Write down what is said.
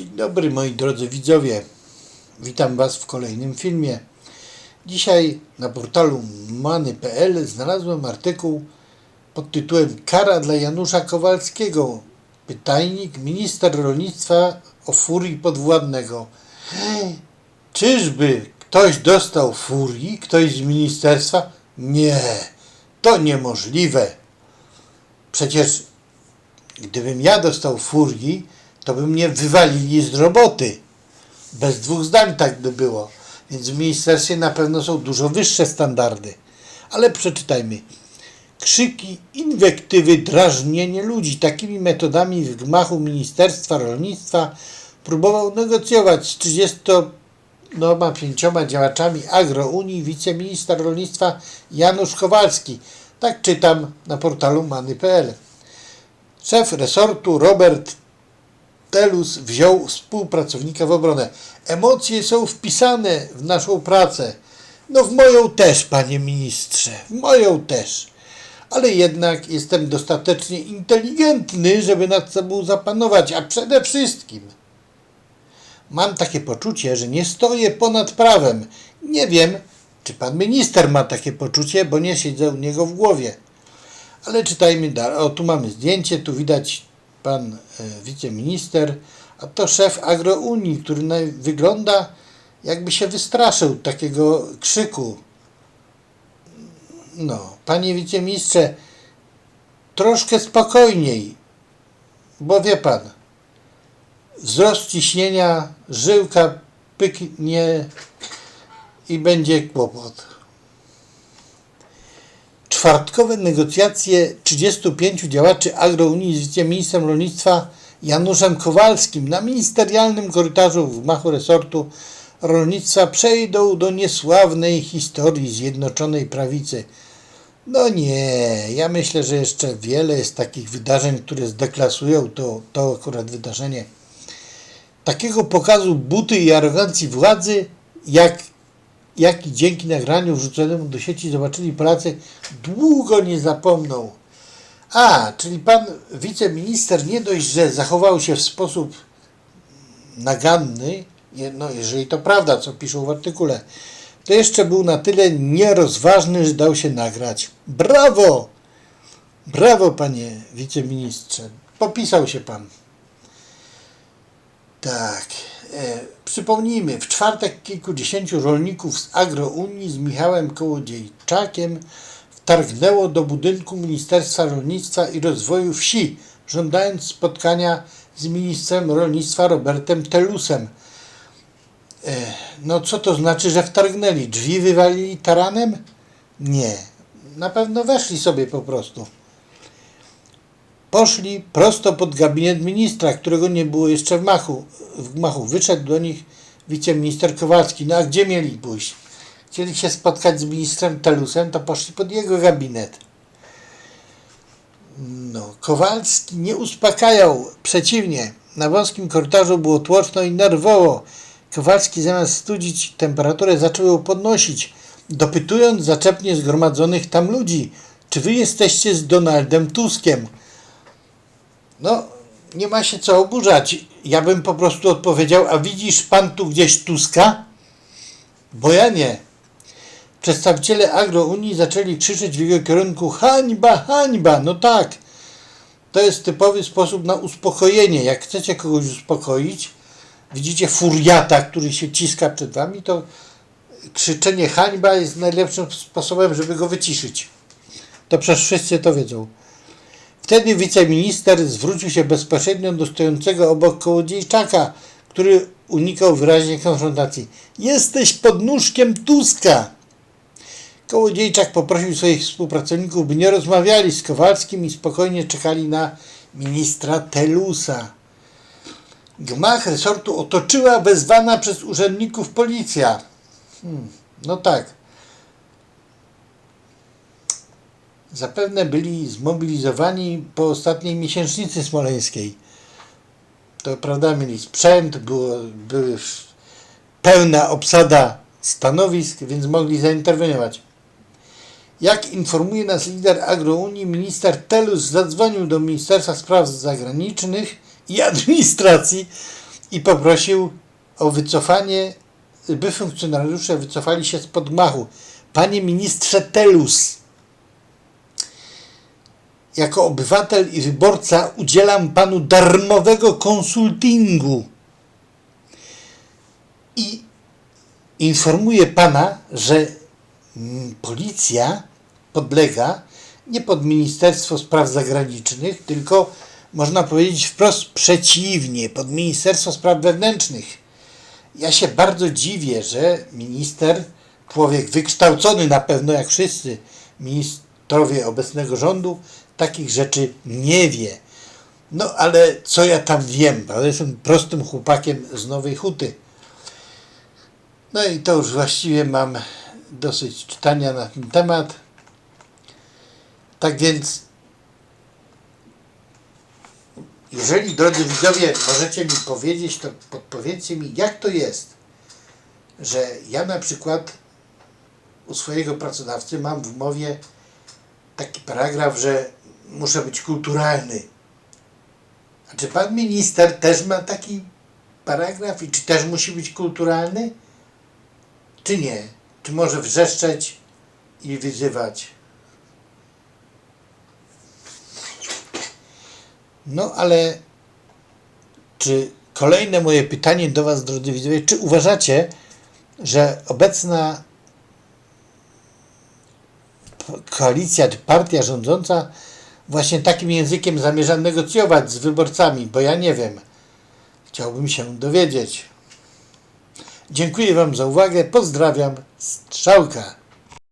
Dzień dobry moi drodzy widzowie. Witam Was w kolejnym filmie. Dzisiaj na portalu many.pl znalazłem artykuł pod tytułem Kara dla Janusza Kowalskiego. Pytajnik minister rolnictwa o furii podwładnego. Czyżby ktoś dostał furii? Ktoś z ministerstwa? Nie, to niemożliwe. Przecież gdybym ja dostał furii, to by mnie wywalili z roboty. Bez dwóch zdań tak by było. Więc w ministerstwie na pewno są dużo wyższe standardy. Ale przeczytajmy. Krzyki, inwektywy, drażnienie ludzi. Takimi metodami w gmachu Ministerstwa Rolnictwa próbował negocjować z 35 działaczami agrounii wiceminister rolnictwa Janusz Kowalski. Tak czytam na portalu many.pl. Szef resortu Robert Telus wziął współpracownika w obronę. Emocje są wpisane w naszą pracę. No w moją też, panie ministrze, w moją też. Ale jednak jestem dostatecznie inteligentny, żeby nad sobą zapanować, a przede wszystkim mam takie poczucie, że nie stoję ponad prawem. Nie wiem, czy pan minister ma takie poczucie, bo nie siedzę u niego w głowie. Ale czytajmy dalej. O, tu mamy zdjęcie, tu widać pan e, wiceminister, a to szef Agrounii, który wygląda jakby się wystraszył takiego krzyku. No, panie wiceministrze, troszkę spokojniej, bo wie pan, wzrost ciśnienia, żyłka pyknie i będzie kłopot. Czwartkowe negocjacje 35 działaczy agrounii z wiceministrem rolnictwa Januszem Kowalskim na ministerialnym korytarzu w gmachu resortu rolnictwa przejdą do niesławnej historii Zjednoczonej Prawicy. No nie, ja myślę, że jeszcze wiele jest takich wydarzeń, które zdeklasują to, to akurat wydarzenie. Takiego pokazu buty i arogancji władzy, jak jaki dzięki nagraniu wrzuconemu do sieci zobaczyli Polacy, długo nie zapomną. A, czyli pan wiceminister nie dość, że zachował się w sposób naganny, no jeżeli to prawda, co piszą w artykule, to jeszcze był na tyle nierozważny, że dał się nagrać. Brawo! Brawo, panie wiceministrze. Popisał się pan. Tak. E, przypomnijmy, w czwartek kilkudziesięciu rolników z Agrounii z Michałem Kołodziejczakiem wtargnęło do budynku Ministerstwa Rolnictwa i Rozwoju Wsi, żądając spotkania z ministrem rolnictwa Robertem Telusem. E, no co to znaczy, że wtargnęli? Drzwi wywalili taranem? Nie. Na pewno weszli sobie po prostu poszli prosto pod gabinet ministra, którego nie było jeszcze w machu. W gmachu wyszedł do nich wiceminister Kowalski. No a gdzie mieli pójść? Chcieli się spotkać z ministrem Telusem, to poszli pod jego gabinet. No, Kowalski nie uspokajał, przeciwnie. Na wąskim korytarzu było tłoczno i nerwowo. Kowalski zamiast studzić temperaturę zaczął ją podnosić, dopytując zaczepnie zgromadzonych tam ludzi, czy wy jesteście z Donaldem Tuskiem? No, nie ma się co oburzać. Ja bym po prostu odpowiedział, a widzisz pan tu gdzieś Tuska? Bo ja nie. Przedstawiciele Agrounii zaczęli krzyczeć w jego kierunku hańba, hańba. No tak. To jest typowy sposób na uspokojenie. Jak chcecie kogoś uspokoić, widzicie furiata, który się ciska przed wami, to krzyczenie hańba jest najlepszym sposobem, żeby go wyciszyć. To przecież wszyscy to wiedzą. Wtedy wiceminister zwrócił się bezpośrednio do stojącego obok Kołodziejczaka, który unikał wyraźnie konfrontacji. Jesteś pod nóżkiem Tuska! Kołodziejczak poprosił swoich współpracowników, by nie rozmawiali z Kowalskim i spokojnie czekali na ministra Telusa. Gmach resortu otoczyła wezwana przez urzędników policja. Hmm, no tak. Zapewne byli zmobilizowani po ostatniej miesięcznicy smoleńskiej. To prawda, mieli sprzęt, było, były pełna obsada stanowisk, więc mogli zainterweniować. Jak informuje nas lider Agrounii, minister Telus zadzwonił do Ministerstwa Spraw Zagranicznych i Administracji i poprosił o wycofanie, by funkcjonariusze wycofali się z podmachu. Panie ministrze Telus, jako obywatel i wyborca udzielam panu darmowego konsultingu i informuję pana, że mm, policja podlega nie pod Ministerstwo Spraw Zagranicznych, tylko można powiedzieć wprost przeciwnie, pod Ministerstwo Spraw Wewnętrznych. Ja się bardzo dziwię, że minister, człowiek wykształcony na pewno jak wszyscy ministrowie obecnego rządu, takich rzeczy nie wie. No ale co ja tam wiem, prawda? Jestem prostym chłopakiem z Nowej Huty. No i to już właściwie mam dosyć czytania na ten temat. Tak więc, jeżeli drodzy widzowie, możecie mi powiedzieć, to podpowiedzcie mi, jak to jest, że ja na przykład u swojego pracodawcy mam w umowie taki paragraf, że muszę być kulturalny. A czy pan minister też ma taki paragraf i czy też musi być kulturalny? Czy nie? Czy może wrzeszczeć i wyzywać? No ale czy kolejne moje pytanie do Was, drodzy widzowie, czy uważacie, że obecna koalicja czy partia rządząca właśnie takim językiem zamierza negocjować z wyborcami? Bo ja nie wiem. Chciałbym się dowiedzieć. Dziękuję Wam za uwagę. Pozdrawiam. Strzałka.